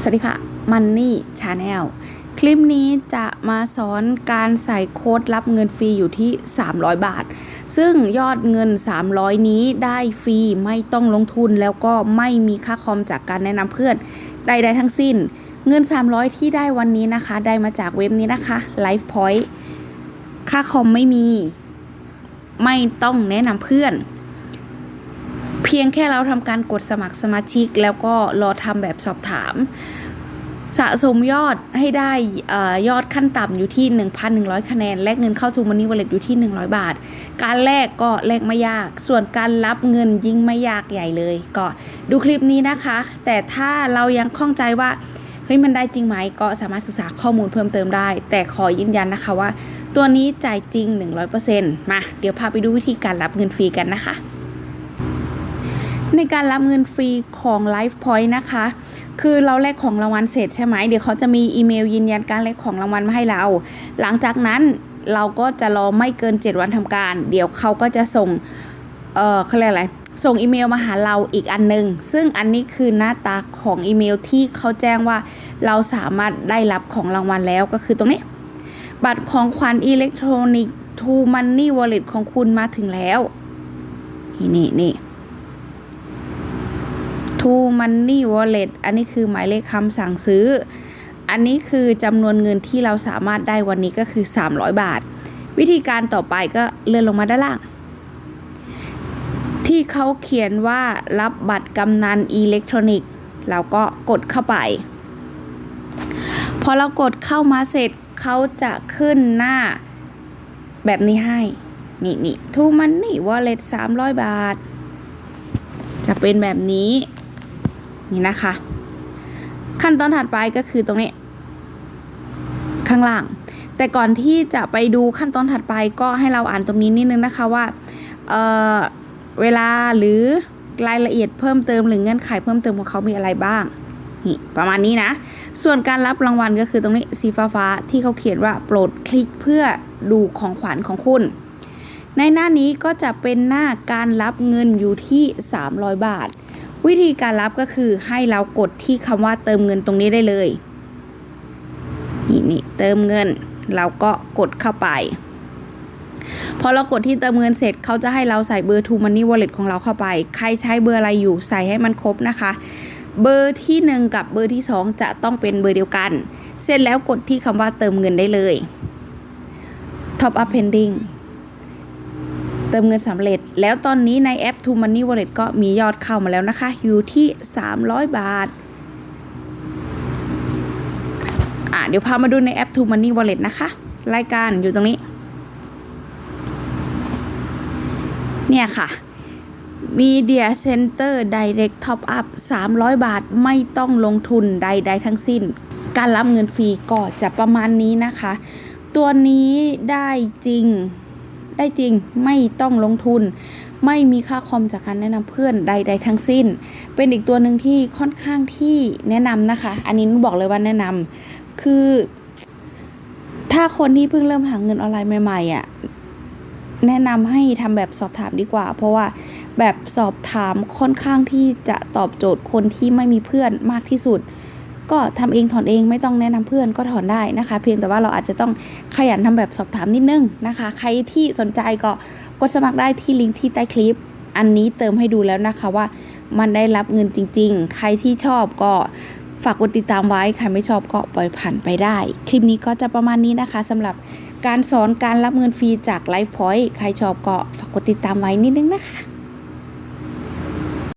สวัสดีค่ะ Money Channel คลิปนี้จะมาสอนการใส่โค้ดรับเงินฟรีอยู่ที่ 300 บาท ซึ่งยอดเงิน 300 นี้ได้ฟรีไม่ต้องลงทุนแล้วก็ไม่มีค่าคอมจากการแนะนำเพื่อนใดๆทั้งสิ้น เงิน 300 ที่ได้วันนี้นะคะ ได้มาจากเว็บนี้นะคะ Life Point ค่าคอมไม่มี ไม่ต้องแนะนำเพื่อน เพียงแค่เราทำการกดสมัครสมาชิก แล้วก็รอทำแบบสอบถาม สะสมยอดให้ได้อยอดขั้นต่ำอยู่ที่ 1,100 คะแนน และเงินเข้าทูมันนี่วอลเล็ตอยู่ที่ 100 บาท การแลกก็แลกไม่ยาก ส่วนการรับเงินยิ่งไม่ยากใหญ่เลย ก็ดูคลิปนี้นะคะ แต่ถ้าเรายังข้องใจว่าเฮ้ยมันได้จริงไหมก็สามารถศึกษาข้อมูลเพิ่มเติมได้ แต่ขอยืนยันนะคะว่า ตัวนี้จ่ายจริง 100%มา เดี๋ยวพาไปดูวิธีการรับเงินฟรีกันนะคะ ในการรับเงินฟรีของ Life Point นะคะ คือเราแลกของรางวัลเสร็จใช่ไหมเดี๋ยวเขาจะมีอีเมลยืนยันการแลกของรางวัลมาให้เรา หลังจากนั้นเราก็จะรอไม่เกิน 7 วันทำการ เดี๋ยวเขาก็จะส่ง เออเขาเรียกอะไร ส่งอีเมลมาหาเราอีกอันหนึง ซึ่งอันนี้คือหน้าตาของอีเมลที่เขาแจ้งว่าเราสามารถได้รับของรางวัลแล้วก็คือตรงนี้ บัตรของขวัญอิเล็กทรอนิกส์ทูมันนี่วอลเล็ตของคุณมาถึงแล้ว นี่นี่นี่ To Money Wallet อันนี้คือหมายเลขคำสั่งซื้อ อันนี้คือจำนวนเงินที่เราสามารถได้วันนี้ก็คือ 300 บาท วิธีการต่อไปก็เลื่อนลงมาด้านล่าง ที่เขาเขียนว่ารับบัตรกำนันอิเล็กทรอนิกส์เราก็กดเข้าไป พอเรากดเข้ามาเสร็จเขาจะขึ้นหน้าแบบนี้ให้ นี่นี่ To Money Wallet 300บาท จะเป็นแบบนี้ นี่นะคะ ขั้นตอนถัดไปก็คือตรงนี้ ข้างล่าง แต่ก่อนที่จะไปดูขั้นตอนถัดไปก็ให้เราอ่านตรงนี้นิดนึงนะคะว่าเเวลาหรือรายละเอียดเพิ่มเติมหรือเงื่อนไขเพิ่มเติมของเขามีอะไรบ้างนี่ประมาณนี้นะ ส่วนการรับรางวัลก็คือตรงนี้สีฟ้าฟ้าที่เขาเขียนว่าโปรดคลิกเพื่อดูของขวัญของคุณ ในหน้านี้ก็จะเป็นหน้าการรับเงินอยู่ที่ 300 บาท วิธีการรับก็คือให้เรากดที่คำว่าเติมเงินตรงนี้ได้เลย นี่นี่เติมเงิน เราก็กดเข้าไป พอเรากดที่เติมเงินเสร็จเขาจะให้เราใส่เบอร์ To Money Wallet ของเราเข้าไป ใครใช้เบอร์อะไรอยู่ใส่ให้มันครบนะคะ เบอร์ที่ 1 กับเบอร์ที่ 2 จะต้องเป็นเบอร์เดียวกัน เสร็จแล้วกดที่คำว่าเติมเงินได้เลย Top Up Pending ติมเงินสำเร็จ แล้วตอนนี้ในแอป To Money Wallet ก็มียอดเข้ามาแล้วนะคะ อยู่ที่ 300 บาทอะเดี๋ยวพามาดูในแอป To Money Wallet นะคะ รายการอยู่ตรงนี้ เนี่ยค่ะ Media Center Direct Top Up 300 บาทไม่ต้องลงทุนใด ๆ ทั้งสิ้น การรับเงินฟรีก็จะประมาณนี้นะคะ ตัวนี้ได้จริง ได้จริงไม่ต้องลงทุน ไม่มีค่าคอมจากการแนะนำเพื่อนใด ๆ ทั้งสิ้น เป็นอีกตัวหนึ่งที่ค่อนข้างที่แนะนำนะคะ อันนี้นุ้บอกเลยว่าแนะนำคือ ถ้าคนที่เพิ่งเริ่มหาเงินออนไลน์ใหม่ๆอะแนะนำให้ทำแบบสอบถามดีกว่า เพราะว่าแบบสอบถามค่อนข้างที่จะตอบโจทย์คนที่ไม่มีเพื่อนมากที่สุด ก็ทำเองถอนเองไม่ต้องแนะนำเพื่อนก็ถอนได้นะคะ เพียงแต่ว่าเราอาจจะต้องขยันทำแบบสอบถามนิดนึงนะคะ ใครที่สนใจก็กดสมัครได้ที่ลิงก์ที่ใต้คลิป อันนี้เติมให้ดูแล้วนะคะว่ามันได้รับเงินจริง ๆ ใครที่ชอบก็ฝากกดติดตามไว้ ใครไม่ชอบก็ปล่อยผ่านไปได้ คลิปนี้ก็จะประมาณนี้นะคะสำหรับการสอนการรับเงินฟรีจาก Life Point ใครชอบก็ฝากกดติดตามไว้นิดนึงนะคะ